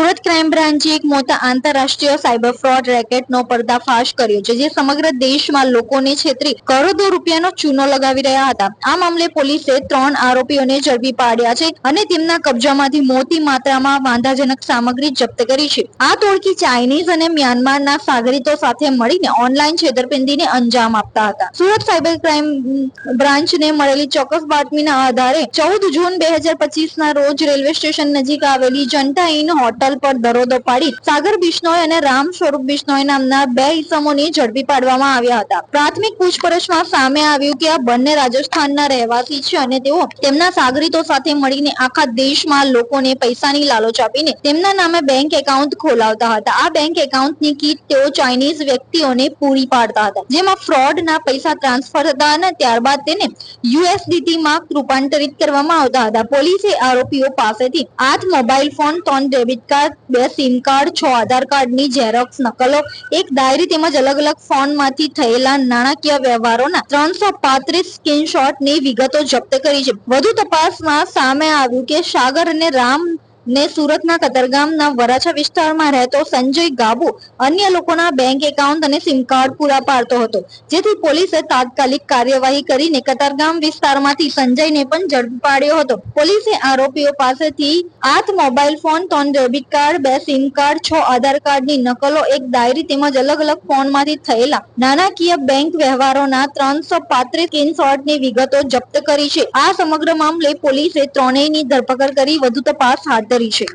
Surat crime બ્રાન્ચે એક મોટા આંતરરાષ્ટ્રીય સાયબર ફ્રોડ રેકેટનો પર્દાફાશ કર્યો છે, જે સમગ્ર દેશમાં લોકોને છેતરી કરોડો રૂપિયાનો ચૂનો લગાવી રહ્યા હતા. આ મામલે પોલીસે ત્રણ આરોપીઓને ઝડપી પાડ્યા છે અને તેમના કબજામાંથી મોટી માત્રામાં વાંધાજનક સામગ્રી જપ્ત કરી છે. આ ટોળકી ચાઇનીઝ અને મ્યાનમારના સાગરીતો સાથે મળીને ઓનલાઈન છેતરપિંડીને અંજામ આપતા હતા. સુરત સાયબર ક્રાઇમ બ્રાન્ચને મળેલી ચોક્કસ બાતમીના આધારે ચૌદ જૂન બે હજાર પચીસના રોજ રેલવે સ્ટેશન નજીક આવેલી જનતા ઇન હોટલ પર દરોડો પાડી સાગર બિશ્નોય અને રામ સ્વરૂપ બિશ્નોય નામના બે ઈસમોને ઝડપી પાડવામાં આવ્યા હતા. પ્રાથમિક પૂછપરછમાં સામે આવ્યું કે આ બંને રાજસ્થાનના રહેવાસી છે અને તેઓ તેમના સાગરીતો સાથે મળીને આખા દેશમાં લોકોને પૈસાની લાલચ આપીને તેમના નામે બેંક એકાઉન્ટ ખોલાવતા હતા. આ બેંક એકાઉન્ટની કીટ તેઓ ચાઇનીઝ વ્યક્તિઓને પૂરી પાડતા હતા. જેમાં ફ્રોડના પૈસા ટ્રાન્સફર થતા અને ત્યારબાદ તેને યુએસડીટી માં રૂપાંતરિત કરવામાં આવતા હતા. પોલીસે આરોપીઓ પાસેથી આઠ મોબાઈલ ફોન ત્રણ ડેબિટ કાર્ડ બે સિમ કાર્ડ, છ આધાર કાર્ડની ઝેરોક્સ નકલો, એક ડાયરી તેમજ અલગ અલગ ફોનમાંથી થયેલા નાણાકીય વ્યવહારોના ત્રણસો પાંત્રીસ સ્ક્રીનશોટની વિગતો જપ્ત કરી છે. વધુ તપાસમાં સામે આવ્યું કે સાગર અને રામ ને સુરતના કતરગામના વરાછા વિસ્તારમાં રહેતો સંજય ગાબુ અન્ય લોકોના બેંક એકાઉન્ટ અને સિમ કાર્ડ પૂરા પાડતો હતો. જેથી પોલીસે તાત્કાલિક કાર્યવાહી કરીને કતરગામ વિસ્તારમાંથી સંજયને પણ ઝડપી પાડ્યો હતો. પોલીસે આરોપીઓ પાસેથી આઠ મોબાઈલ ફોન, ત્રણ ડેબિટ કાર્ડ, બે સિમ કાર્ડ, છ આધાર કાર્ડની નકલો, એક ડાયરી તેમજ અલગ અલગ ફોનમાંથી થયેલા નાણાકીય બેંક વ્યવહારોના ત્રણસો પાંત્રીસ સ્ક્રીનશોટની વિગતો જપ્ત કરી છે. આ સમગ્ર મામલે પોલીસે ત્રણેયની ધરપકડ કરી, વધુ તપાસ હાથ ધરી છે.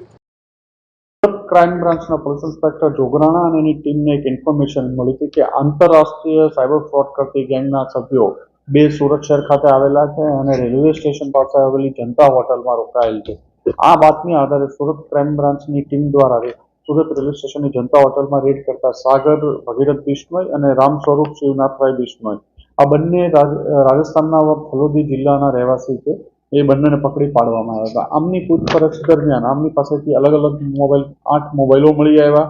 ક્રાઇમ બ્રાન્ચના પોલીસ ઇન્સ્પેક્ટર જોગરાણા અને એની ટીમને એક ઇન્ફોર્મેશન મળી હતી કે આંતરરાષ્ટ્રીય સાયબર ફ્રોડ કરતી ગેંગના સભ્યો બે સુરત શહેર ખાતે આવેલા છે અને રેલવે સ્ટેશન પાસે આવેલી જનતા હોટલમાં રોકાયેલ છે. આ બાતમી આધારે સુરત ક્રાઇમ બ્રાન્ચની ટીમ દ્વારા સુરત રેલવે સ્ટેશનની જનતા હોટલમાં રેડ કરતા સાગર, ભગીરથ બિશ્નોઈ અને રામ સ્વરૂપ શિવનાથભાઈ બિશ્નોઈ આ બંને રાજ- રાજસ્થાનના ફલોદી જિલ્લાના રહેવાસી છે. એ બંનેને પકડી પાડવામાં આવ્યા હતા. આમની પૂછપરછ દરમિયાન આમની પાસેથી અલગ અલગ મોબાઈલ, આઠ મોબાઈલો મળી આવ્યા.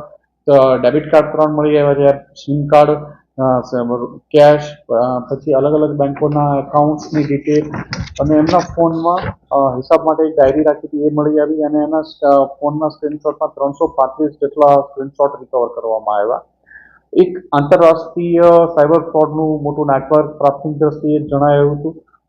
ડેબિટ કાર્ડ ત્રણ મળી આવ્યા જ્યારે સિમ કાર્ડ કેશ પછી અલગ અલગ બેંકોના એકાઉન્ટ્સની ડિટેલ અને એમના ફોનમાં હિસાબ માટે એક ડાયરી રાખી હતી, એ મળી આવી અને એના ફોનના સ્ક્રીનશોટમાં ત્રણસો પાંત્રીસ જેટલા સ્ક્રીનશોટ રિકવર કરવામાં આવ્યા. એક આંતરરાષ્ટ્રીય સાયબર ફ્રોડનું મોટું નેટવર્ક પ્રાથમિક દ્રષ્ટિએ જણાયું હતું.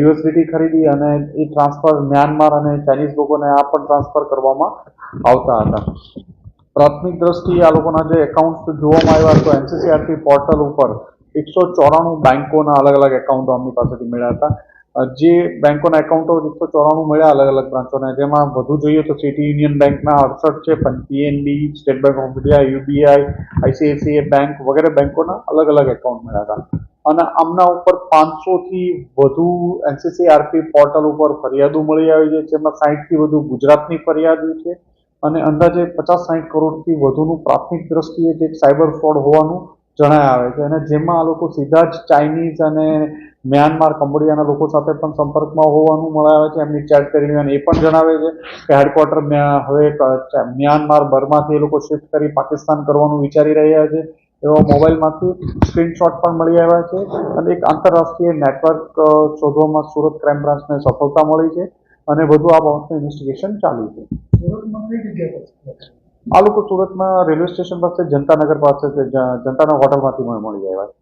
યુએસડીટી ખરીદી અને એ ટ્રાન્સફર મ્યાનમાર અને ચાઇનીઝ લોકોને આ પણ ટ્રાન્સફર કરવામાં આવતા હતા. પ્રાથમિક દ્રષ્ટિએ આ લોકોના જે એકાઉન્ટ જોવામાં આવ્યા તો એનસીસીઆરટી પોર્ટલ ઉપર એકસો ચોરાણું બેંકોના અલગ અલગ એકાઉન્ટો અમની પાસેથી મળ્યા હતા. જે બેંકોના એકાઉન્ટો એકસો ચોરાણું મળ્યા અલગ અલગ બ્રાન્ચોને. જેમાં વધુ જોઈએ તો સિટી યુનિયન બેંકના અડસઠ છે PNB State Bank of India UBI ICICI bank વગેરે બેંકોના અલગ અલગ એકાઉન્ટ મળ્યા હતા. અને આમના ઉપર પાંચસોથી વધુ એનસીસીઆરપી પોર્ટલ ઉપર ફરિયાદો મળી આવી છે, જેમાં સાહીઠથી વધુ ગુજરાતની ફરિયાદો છે અને અંદાજે પચાસ સાઠ કરોડથી વધુનું પ્રાથમિક દ્રષ્ટિએ જે સાયબર ફ્રોડ હોવાનું જણાય આવે છે. અને જેમાં આ લોકો સીધા જ ચાઇનીઝ અને મ્યાનમાર, કંબોડિયાના લોકો સાથે પણ સંપર્કમાં હોવાનું મળાવે છે. એમની ચેટ કરીને અને એ પણ જણાવે છે કે હેડક્વાર્ટર હવે મ્યાનમાર, બર્માથી એ લોકો શિફ્ટ કરી પાકિસ્તાન કરવાનું વિચારી રહ્યા છે. એવા મોબાઈલમાંથી સ્ક્રીનશોટ પણ મળી આવ્યા છે અને એક આંતરરાષ્ટ્રીય નેટવર્ક શોધવામાં સુરત ક્રાઇમ બ્રાન્ચને સફળતા મળી છે અને વધુ આ બાબતનું ઇન્વેસ્ટિગેશન ચાલુ છે. આ લોકો સુરતમાં રેલવે સ્ટેશન પાસે જનતાનગર પાસે જનતાના હોટલમાંથી મળી આવ્યા છે.